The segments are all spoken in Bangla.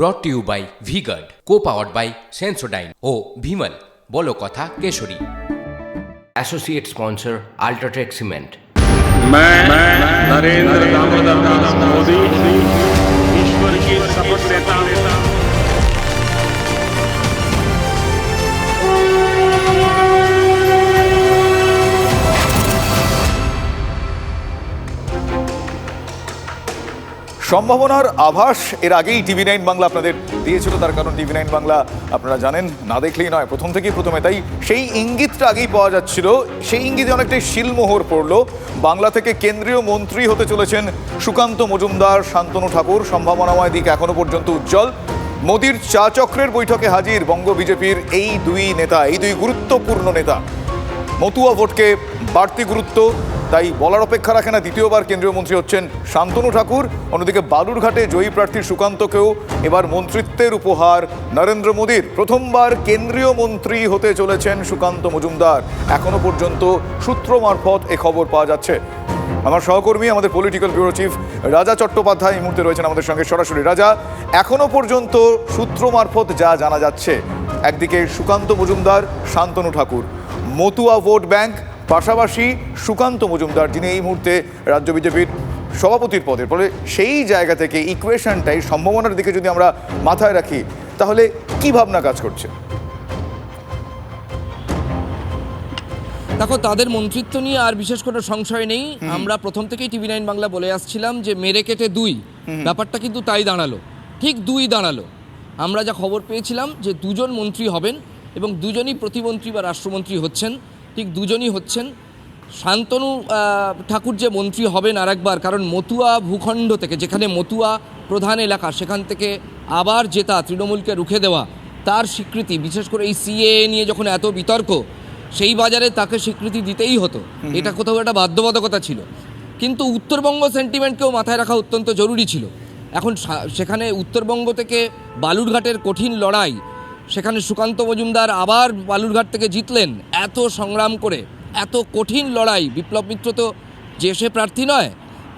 brought to you by V-Guard co powered by Sensodyne ও ভিমল বলো কথা Keshari associate sponsor UltraTech cement मैं नरेंद्र दामोदर दास मोदी ईश्वर की शपथ लेता हूं সম্ভাবনার আভাস এর আগেই টিভি নাইন বাংলা আপনাদের দিয়েছিল, তার কারণ টিভি নাইন বাংলা আপনারা জানেন, না দেখলেই নয়, প্রথম থেকেই প্রথমে, তাই সেই ইঙ্গিতটা আগেই পাওয়া যাচ্ছিল। সেই ইঙ্গিতে অনেকটাই শিলমোহর পড়ল। বাংলা থেকে কেন্দ্রীয় মন্ত্রী হতে চলেছেন সুকান্ত মজুমদার, শান্তনু ঠাকুর। সম্ভাবনাময় দিক এখনও পর্যন্ত উজ্জ্বল। মোদির চা চক্রের বৈঠকে হাজির বঙ্গ বিজেপির এই দুই নেতা, এই দুই গুরুত্বপূর্ণ নেতা। মতুয়া ভোটকে বাড়তি গুরুত্ব তাই বলার অপেক্ষা রাখে না দ্বিতীয়বার কেন্দ্রীয় মন্ত্রী হচ্ছেন শান্তনু ঠাকুর। অন্যদিকে বালুরঘাটে জয়ী প্রার্থী সুকান্তকেও এবার মন্ত্রিত্বের উপহার নরেন্দ্র মোদীর। প্রথমবার কেন্দ্রীয় মন্ত্রী হতে চলেছেন সুকান্ত মজুমদার। এখনও পর্যন্ত সূত্র মারফত এ খবর পাওয়া যাচ্ছে। আমার সহকর্মী, আমাদের পলিটিক্যাল ব্যুরো চিফ রাজা চট্টোপাধ্যায় এই মুহূর্তে রয়েছেন আমাদের সঙ্গে সরাসরি। রাজা, এখনও পর্যন্ত সূত্র মারফত যা জানা যাচ্ছে, একদিকে সুকান্ত মজুমদার, শান্তনু ঠাকুর। মতুয়া ভোট ব্যাংক পাশাপাশি সুকান্ত মজুমদার যিনি এই মুহূর্তে রাজ্য বিজেপির সভাপতির পদের ফলে সেই জায়গা থেকে ইকুয়েশনটাই সম্ভাবনার দিকে যদি আমরা মাথায় রাখি তাহলে কি ভাবনা কাজ করছে? দেখো তাদের মন্ত্রিত্ব নিয়ে আর বিশেষ কোনো সংশয় নেই। আমরা প্রথম থেকেই টিভি নাইন বাংলা বলে আসছিলাম যে মেরে কেটে দুই। ব্যাপারটা কিন্তু তাই দাঁড়াল। ঠিক দুই দাঁড়াল। আমরা যা খবর পেয়েছিলাম যে দুজন মন্ত্রী হবেন এবং দুজনই প্রতিমন্ত্রী বা রাষ্ট্রমন্ত্রী হচ্ছেন। ঠিক দুজনই হচ্ছেন। শান্তনু ঠাকুর যে মন্ত্রী হবেন আরেকবার কারণ মতুয়া ভূখণ্ড থেকে যেখানে মতুয়া প্রধান এলাকা সেখান থেকে আবার জেতা তৃণমূলকে রুখে দেওয়া তার স্বীকৃতি বিশেষ করে এই সিএ নিয়ে যখন এত বিতর্ক সেই বাজারে তাকে স্বীকৃতি দিতেই হতো। এটা কোথাও একটা বাধ্যবাধকতা ছিল। কিন্তু উত্তরবঙ্গ সেন্টিমেন্টকেও মাথায় রাখা অত্যন্ত জরুরি ছিল। এখন সেখানে উত্তরবঙ্গ থেকে বালুরঘাটের কঠিন লড়াই সেখানে সুকান্ত মজুমদার আবার বালুরঘাট থেকে জিতলেন। এত সংগ্রাম করে, এত কঠিন লড়াই। বিপ্লব মিত্র তো যে সে প্রার্থী নয়।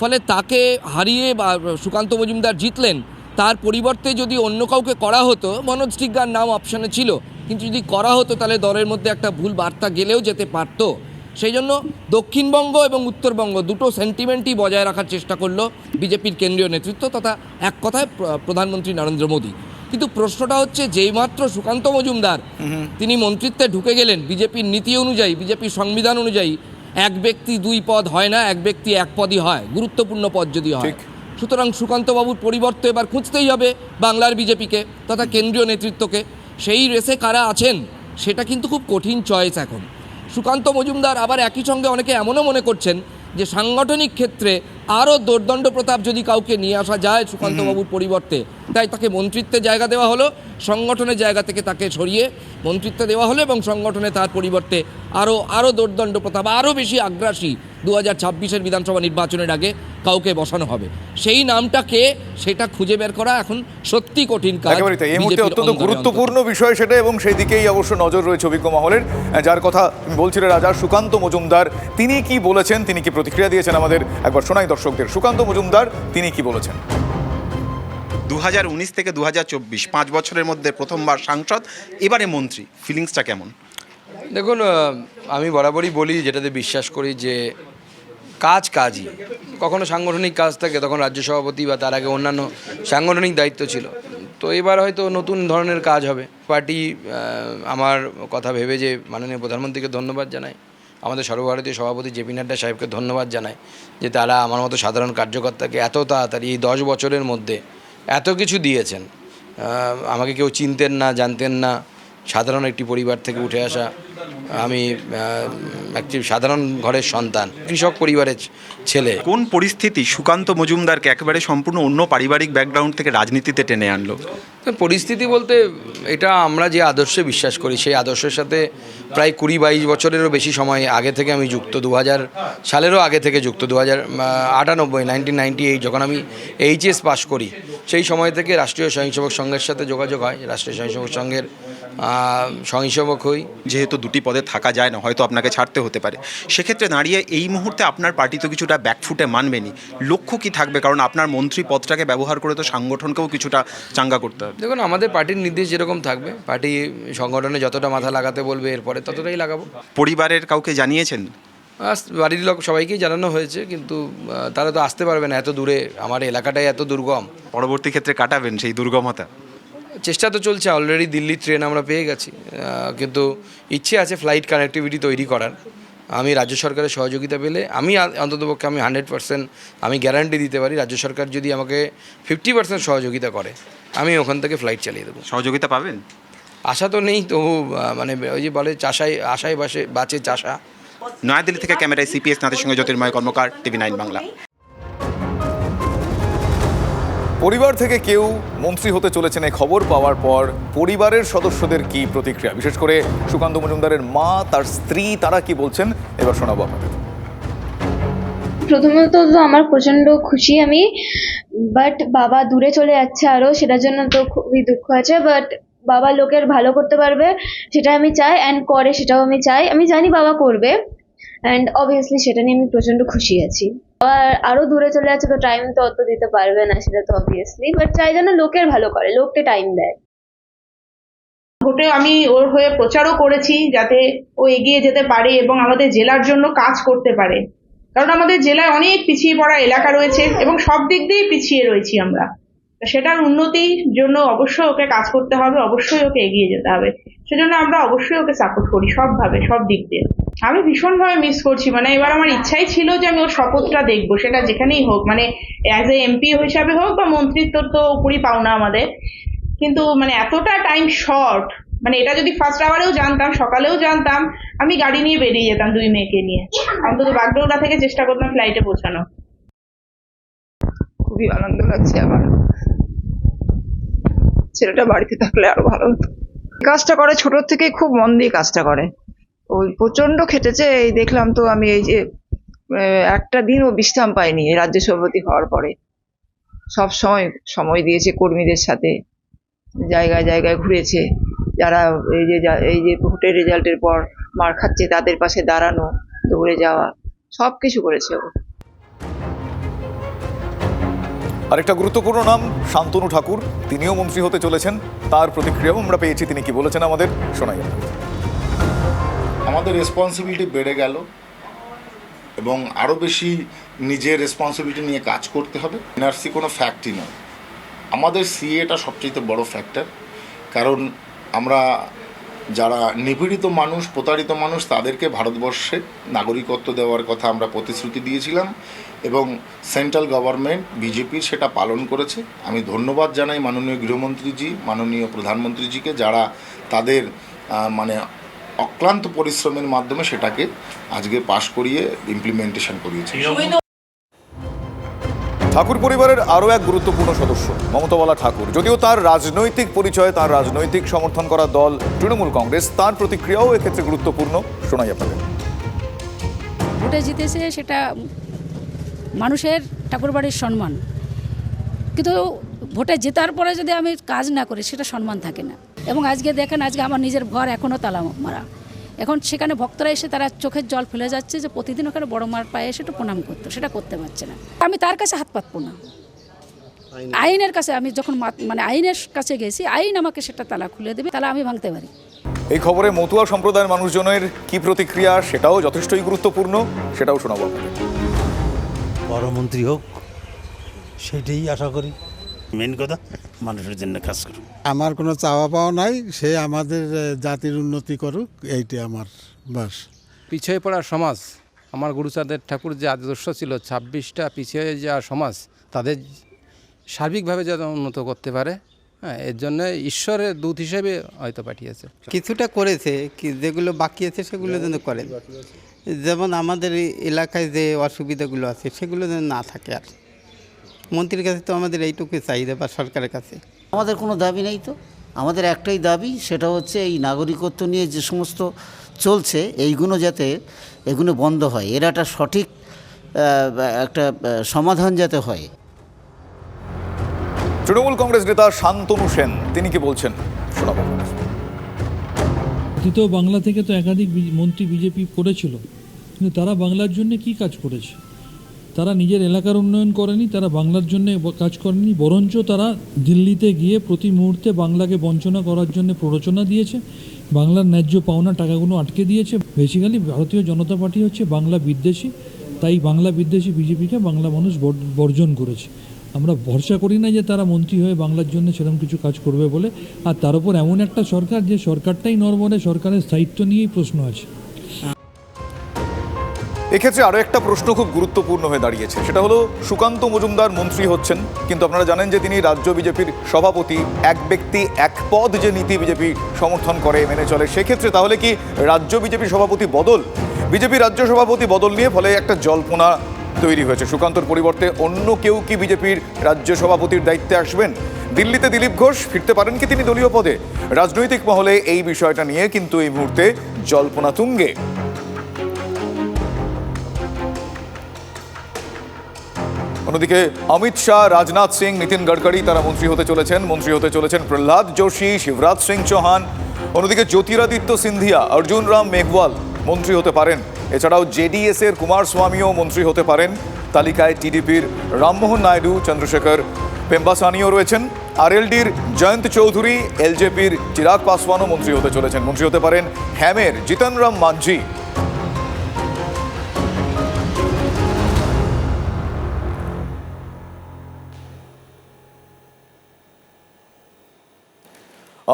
ফলে তাকে হারিয়ে বা সুকান্ত মজুমদার জিতলেন। তার পরিবর্তে যদি অন্য কাউকে করা হতো, মনোজ টিগ্গার নাম অপশানে ছিল। কিন্তু যদি করা হতো, তাহলে দলের মধ্যে একটা ভুল বার্তা গেলেও যেতে পারতো। সেই জন্য দক্ষিণবঙ্গ এবং উত্তরবঙ্গ দুটো সেন্টিমেন্টই বজায় রাখার চেষ্টা করল বিজেপির কেন্দ্রীয় নেতৃত্ব তথা এক কথায় প্রধানমন্ত্রী নরেন্দ্র মোদী। কিন্তু প্রশ্নটা হচ্ছে যেইমাত্র সুকান্ত মজুমদার তিনি মন্ত্রিত্বে ঢুকে গেলেন বিজেপির নীতি অনুযায়ী বিজেপির সংবিধান অনুযায়ী এক ব্যক্তি দুই পদ হয় না এক ব্যক্তি এক পদই হয় গুরুত্বপূর্ণ পদ যদি হয়। সুতরাং সুকান্তবাবুর পরিবর্তে এবার খুঁজতেই হবে বাংলার বিজেপিকে তথা কেন্দ্রীয় নেতৃত্বকে। সেই রেসে কারা আছেন সেটা কিন্তু খুব কঠিন চয়েস এখন। সুকান্ত মজুমদার আবার একই সঙ্গে অনেকে এমনও মনে করছেন যে সাংগঠনিক ক্ষেত্রে আরও দোর্দণ্ড প্রতাপ যদি কাউকে নিয়ে আসা যায় সুকান্তবাবুর পরিবর্তে তাই তাকে মন্ত্রিত্বের জায়গা দেওয়া হলো সংগঠনের জায়গা থেকে তাকে সরিয়ে মন্ত্রিত্ব দেওয়া হলো এবং সংগঠনে তার পরিবর্তে আরও আরও দোর্দণ্ড প্রতাপ আরও বেশি আগ্রাসী দু হাজার ছাব্বিশের বিধানসভা নির্বাচনের আগে কাউকে বসানো হবে। সেই নামটা কে সেটা খুঁজে বের করা এখন সত্যি কঠিন কাজ এই মুহূর্তে অত্যন্ত গুরুত্বপূর্ণ বিষয় সেটা এবং সেই দিকেই অবশ্য নজর রয়েছে অভিজ্ঞ মহলের যার কথা তুমি বলছিলে রাজা সুকান্ত মজুমদার। তিনি কি বলেছেন তিনি কি প্রতিক্রিয়া দিয়েছেন আমাদের? একবার শোনাই দর্শকদের সুকান্ত মজুমদার তিনি কি বলেছেন? দু থেকে দু হাজার পাঁচ বছরের মধ্যে প্রথমবার সাংসদ এবারে মন্ত্রী ফিলিংসটা কেমন? দেখুন আমি বরাবরই বলি যেটাতে বিশ্বাস করি যে কাজ কাজই। কখনো সাংগঠনিক কাজ থাকে তখন রাজ্য সভাপতি বা তার আগে অন্যান্য সাংগঠনিক দায়িত্ব ছিল। তো এবার হয়তো নতুন ধরনের কাজ হবে। পার্টি আমার কথা ভেবে যে মাননীয় প্রধানমন্ত্রীকে ধন্যবাদ জানাই। আমাদের সর্বভারতীয় সভাপতি জেপি নাড্ডা সাহেবকে ধন্যবাদ জানাই যে তারা আমার মতো সাধারণ কার্যকর্তাকে এত তাড়াতাড়ি এই দশ বছরের মধ্যে এত কিছু দিয়েছেন। আমাকে কেউ চিনতেন না, জানতেন না। সাধারণ একটি পরিবার থেকে উঠে আসা। আমি একটি সাধারণ ঘরের সন্তান কৃষক পরিবারের ছেলে। কোন পরিস্থিতি সুকান্ত মজুমদারকে একেবারে সম্পূর্ণ অন্য পারিবারিক ব্যাকগ্রাউন্ড থেকে রাজনীতিতে টেনে আনলো? তো পরিস্থিতি বলতে এটা আমরা যে আদর্শে বিশ্বাস করি সেই আদর্শের সাথে প্রায় কুড়ি বাইশ বছরেরও বেশি সময় আগে থেকে আমি যুক্ত দু হাজার সালেরও আগে থেকে যুক্ত দু হাজার আটানব্বই নাইনটিন নাইনটি এইট যখন আমি এইচএস পাশ করি সেই সময় থেকে রাষ্ট্রীয় স্বয়ংসেবক সংঘের সাথে যোগাযোগ হয় রাষ্ট্রীয় স্বয়ংসেবক সংঘের হই। যেহেতু দুটি পদে থাকা যায় না হয়তো আপনাকে ছাড়তে হতে পারে। সেক্ষেত্রে দাঁড়িয়ে এই মুহূর্তে আপনার পার্টি তো কিছুটা ব্যাকফুটে মানবেনি লক্ষ্য কি থাকবে? কারণ আপনার মন্ত্রী পদটাকে ব্যবহার করে তো সাংগঠনকেও কিছুটা চাঙ্গা করতে হবে। দেখুন আমাদের পার্টির নির্দেশ যেরকম থাকবে পার্টি সংগঠনে যতটা মাথা লাগাতে বলবে এরপরে ততটাই লাগাবো। পরিবারের কাউকে জানিয়েছেন? বাড়ির লোক সবাইকেই জানানো হয়েছে কিন্তু তারা তো আসতে পারবে না এত দূরে। আমার এলাকাটাই এত দুর্গম। পরবর্তী ক্ষেত্রে কাটাবেন সেই দুর্গমতা। চেষ্টা তো চলছে অলরেডি দিল্লির ট্রেন আমরা পেয়ে গেছি। কিন্তু ইচ্ছে আছে ফ্লাইট কানেক্টিভিটি তৈরি করার। আমি রাজ্য সরকারের সহযোগিতা পেলে আমি অন্ততপক্ষে আমি হান্ড্রেড পার্সেন্ট আমি গ্যারান্টি দিতে পারি রাজ্য সরকার যদি আমাকে ফিফটি পার্সেন্ট সহযোগিতা করে আমি ওখান থেকে ফ্লাইট চালিয়ে দেবো। সহযোগিতা পাবেন? আশা তো নেই তবু মানে ওই যে বলে চাষাই আশায় বাসে বাঁচে চাষা। নয়াদিল্লি থেকে ক্যামেরায় সিপিএস নাথের সঙ্গে জ্যোতির্ময় কর্মকার টিভি নাইন বাংলা। পরিবার থেকে কেউ মন্ত্রী হতে চলেছেন এই খবর পাওয়ার পর পরিবারের সদস্যদের কি প্রতিক্রিয়া? বিশেষ করে সুকান্ত মজুমদারের মা, তার স্ত্রী, তারা কি বলছেন? এবার শোনাবো আপনাদের। প্রথমত তো আমার প্রচণ্ড খুশি আমি বাট বাবা দূরে চলে যাচ্ছে আরও, সেটার জন্য তো খুবই দুঃখ আছে বাট বাবা লোকের ভালো করতে পারবে, সেটা আমি চাই অ্যান্ড করে সেটাও আমি চাই। আমি জানি বাবা করবে অ্যান্ড অবভিয়াসলি সেটা নিয়ে আমি প্রচণ্ড খুশি আছি। আর আরও দূরে চলে যাচ্ছে তো টাইম তো অত দিতে পারবে না, সেটা তো অবভিয়াসলি বাট চাই যেন লোকের ভালো করে, লোককে টাইম দেয়। ভোটে আমি ওর হয়ে প্রচারও করেছি যাতে ও এগিয়ে যেতে পারে এবং আমাদের জেলার জন্য কাজ করতে পারে। কারণ আমাদের জেলায় অনেক পিছিয়ে পড়া এলাকা রয়েছে এবং সব দিক দিয়েই পিছিয়ে রয়েছি আমরা। সেটার উন্নতির জন্য অবশ্যই ওকে কাজ করতে হবে, অবশ্যই ওকে এগিয়ে যেতে হবে। সেজন্য আমরা অবশ্যই ওকে সাপোর্ট করি সবভাবে, সব দিক দিয়ে। আমি ভীষণভাবে মিস করছি। মানে এবার আমার ইচ্ছাই ছিল যে আমি ওর শপথটা দেখব। সেটা যেখানেই হোক মানে অ্যাজ এ এমপি হিসাবে হোক বা মন্ত্রিত্ব তো উপরই পাওনা আমাদের। কিন্তু মানে এতটা টাইম শর্ট মানে এটা যদি ফার্স্ট আওয়ারেও জানতাম, সকালেও জানতাম, আমি গাড়ি নিয়ে বেরিয়ে যেতাম দুই মেয়েকে নিয়ে। অন্তত বাগডোগরা থেকে চেষ্টা করতাম ফ্লাইটে পৌঁছানো। খুবই আনন্দ লাগছে আমার। ছেলেটা বাড়িতে থাকলে আরও ভালো হতো। কাজটা করে, ছোট থেকে খুব মন দিয়ে কাজটা করে। ওই প্রচণ্ড খেটেছে, এই দেখলাম তো আমি এই যে একটা দিনও বিশ্রাম পাইনি রাজ্য সভাপতি হওয়ার পরে। সব সময় সময় দিয়েছে কর্মীদের সাথে, জায়গায় জায়গায় ঘুরেছে। যারা এই যে এই যে ভোটের রেজাল্টের পর মার খাচ্ছে তাদের পাশে দাঁড়ানো, দৌড়ে যাওয়া, সব কিছু করেছে ও। আরেকটা গুরুত্বপূর্ণ নাম, শান্তনু ঠাকুর। তিনিও মন্ত্রী হতে চলেছেন। তার প্রতিক্রিয়াও আমরা পেয়েছি, তিনি কি বলেছেন আমাদের শোনাই। আমাদের রেসপন্সিবিলিটি বেড়ে গেল এবং আরও বেশি নিজের রেসপন্সিবিলিটি নিয়ে কাজ করতে হবে। এনআরসি কোনো ফ্যাক্টই নয়। আমাদের সিএটা সবচেয়ে বড় ফ্যাক্টর কারণ আমরা যারা নিপীড়িত মানুষ, প্রতারিত মানুষ, তাদেরকে ভারতবর্ষে নাগরিকত্ব দেওয়ার কথা আমরা প্রতিশ্রুতি দিয়েছিলাম এবং সেন্ট্রাল গভর্নমেন্ট বিজেপির সেটা পালন করেছে। আমি ধন্যবাদ জানাই মাননীয় গৃহমন্ত্রীজি, মাননীয় প্রধানমন্ত্রীজিকে যারা তাদের মানে অক্লান্ত পরিশ্রমের মাধ্যমে সেটাকে আজকে পাশ করিয়ে ইমপ্লিমেন্টেশন করিয়েছে। ঠাকুর পরিবারের আরও এক গুরুত্বপূর্ণ সদস্য মমতাবালা ঠাকুর। যদিও তার রাজনৈতিক পরিচয় তার রাজনৈতিক সমর্থন করা দল তৃণমূল কংগ্রেস তার প্রতিক্রিয়াও এক্ষেত্রে গুরুত্বপূর্ণ শোনাই আপনাদের। ভোটে জিতেছে সেটা মানুষের ঠাকুরবাড়ির সম্মান। কিন্তু ভোটে জেতার পরে যদি আমি কাজ না করি সেটা সম্মান থাকে না। এবং আজকে দেখেন আজকে আমার নিজের ঘর এখনও তালা মারা এখন সেখানে ভক্তরা এসে তারা চোখের জল ফেলে যাচ্ছে যে প্রতিদিন ওখানে বড় মার পায়ে এসে একটু প্রণাম করতো সেটা করতে পারছে না। আমি তার কাছে হাত পাতবো না। আইনের কাছে আমি যখন মা- মানে আইনের কাছে গেছি আইন আমাকে সেটা তালা খুলে দেবে তাহলে আমি ভাঙতে পারি। এই খবরে মতুয়া সম্প্রদায়ের মানুষজনের কি প্রতিক্রিয়া সেটাও যথেষ্টই গুরুত্বপূর্ণ সেটাও শোনাবো। বড় মন্ত্রী হোক সেটাই আশা করি। মেন কথা মানুষের জন্য কাজ করুক আমার কোনো চাওয়া পাওয়া নাই সে আমাদের জাতির উন্নতি করুক এইটি আমার বাস। পিছিয়ে পড়া সমাজ আমার গুরুচাঁদের ঠাকুর যে আদর্শ ছিল ছাব্বিশটা পিছিয়ে যাওয়া সমাজ তাদের সার্বিকভাবে যাতে উন্নত করতে পারে হ্যাঁ এর জন্য ঈশ্বরের দূত হিসেবে হয়তো পাঠিয়েছে। কিছুটা করেছে কি যেগুলো বাকি আছে সেগুলো যেন করেন। যেমন আমাদের এই এলাকায় যে অসুবিধাগুলো আছে সেগুলো যেন না থাকে আর মন্ত্রীর কাছে তো আমাদের এইটুকু চাহিদা বা সরকারের কাছে। আমাদের কোনো দাবি নেই তো। আমাদের একটাই দাবি সেটা হচ্ছে এই নাগরিকত্ব নিয়ে যে সমস্ত চলছে এইগুলো যাতে এগুলো বন্ধ হয়। এর একটা সঠিক একটা সমাধান যাতে হয়। তৃণমূল কংগ্রেস নেতা শান্তনু সেন তিনি কি বলছেন? শোনাবো। বাংলা থেকে তো একাধিক মন্ত্রী বিজেপি করেছিল। কিন্তু তারা বাংলার জন্য কি কাজ করেছে? তারা নিজের এলাকার উন্নয়ন করেনি, তারা বাংলার জন্য কাজ করেনি, বরঞ্চ তারা দিল্লিতে গিয়ে প্রতি মুহূর্তে বাংলাকে বঞ্চনা করার জন্য প্ররোচনা দিয়েছে, বাংলার ন্যায্য পাওনা টাকাগুলো আটকে দিয়েছে। বেসিক্যালি ভারতীয় জনতা পার্টি হচ্ছে বাংলা বিদ্বেষী, তাই বাংলা বিদ্বেষী বিজেপিকে বাংলা মানুষ বর্জন করেছে। আমরা ভরসা করি না যে তারা মন্ত্রী হয়ে বাংলার জন্য সেরকম কিছু কাজ করবে বলে, আর তার উপর এমন একটা সরকার যে সরকারটাই নরবরে সরকারের স্থায়িত্ব নিয়েই প্রশ্ন আছে। এক্ষেত্রে আরও একটা প্রশ্ন খুব গুরুত্বপূর্ণ হয়ে দাঁড়িয়েছে। সেটা হলো, সুকান্ত মজুমদার মন্ত্রী হচ্ছেন, কিন্তু আপনারা জানেন যে তিনি রাজ্য বিজেপির সভাপতি, এক ব্যক্তি, এক পদ যে নীতি বিজেপি সমর্থন করে, মেনে চলে। সেক্ষেত্রে তাহলে কি রাজ্য বিজেপি সভাপতি বদল? বিজেপি রাজ্য সভাপতি বদল নিয়ে ফলে একটা জল্পনা তৈরি হয়েছে। সুকান্তর পরিবর্তে অন্য কেউ কি বিজেপির রাজ্য সভাপতির দায়িত্বে আসবেন? দিল্লিতে দিলীপ ঘোষ, ফিরতে পারেন কি তিনি দলীয় পদে? রাজনৈতিক মহলে এই বিষয়টা নিয়ে কিন্তু এই মুহূর্তে জল্পনা তুঙ্গে। অন্যদিকে অমিত শাহ, রাজনাথ সিং, নীতিন গডকরি তারা মন্ত্রী হতে চলেছেন। মন্ত্রী হতে চলেছেন প্রহ্লাদ যোশী, শিবরাজ সিং চৌহান। অন্যদিকে জ্যোতিরাদিত্য সিন্ধিয়া, অর্জুন রাম মেঘওয়াল মন্ত্রী হতে পারেন। এছাড়াও জেডিএস এর কুমার স্বামীও মন্ত্রী হতে পারেন। তালিকায় টিডিপির রামমোহন নাইডু, চন্দ্রশেখর পেম্বাসানিও রয়েছেন। আরএলডির জয়ন্ত চৌধুরী, এলজেপির চিরাগ পাসওয়ানও মন্ত্রী হতে চলেছেন। মন্ত্রী হতে পারেন হ্যামের জিতন রাম মাঞ্ঝি।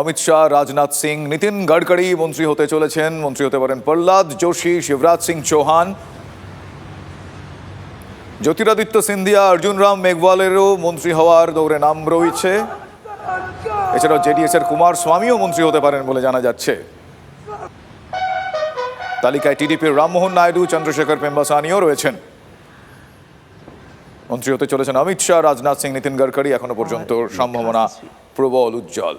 অমিত শাহ রাজনাথ সিং নীতিন গডকরি মন্ত্রী হতে চলেছেন। মন্ত্রী হতে পারেন প্রহ্লাদ যোশী শিবরাজ সিং চৌহান। জ্যোতিরাদিত্য সিন্ধিয়া অর্জুন রাম মেঘওয়ালেরও মন্ত্রী হওয়ার দৌড়ে নাম রয়েছে। এছাড়াও জেডিএস এর কুমার স্বামীও মন্ত্রী হতে পারেন বলে জানা যাচ্ছে। তালিকায় টিডিপির রামমোহন নাইডু চন্দ্রশেখর পেম্বাসানিও রয়েছেন। মন্ত্রী হতে চলেছেন অমিত শাহ রাজনাথ সিং নীতিন গডকরি এখনও পর্যন্ত সম্ভাবনা প্রবল উজ্জ্বল।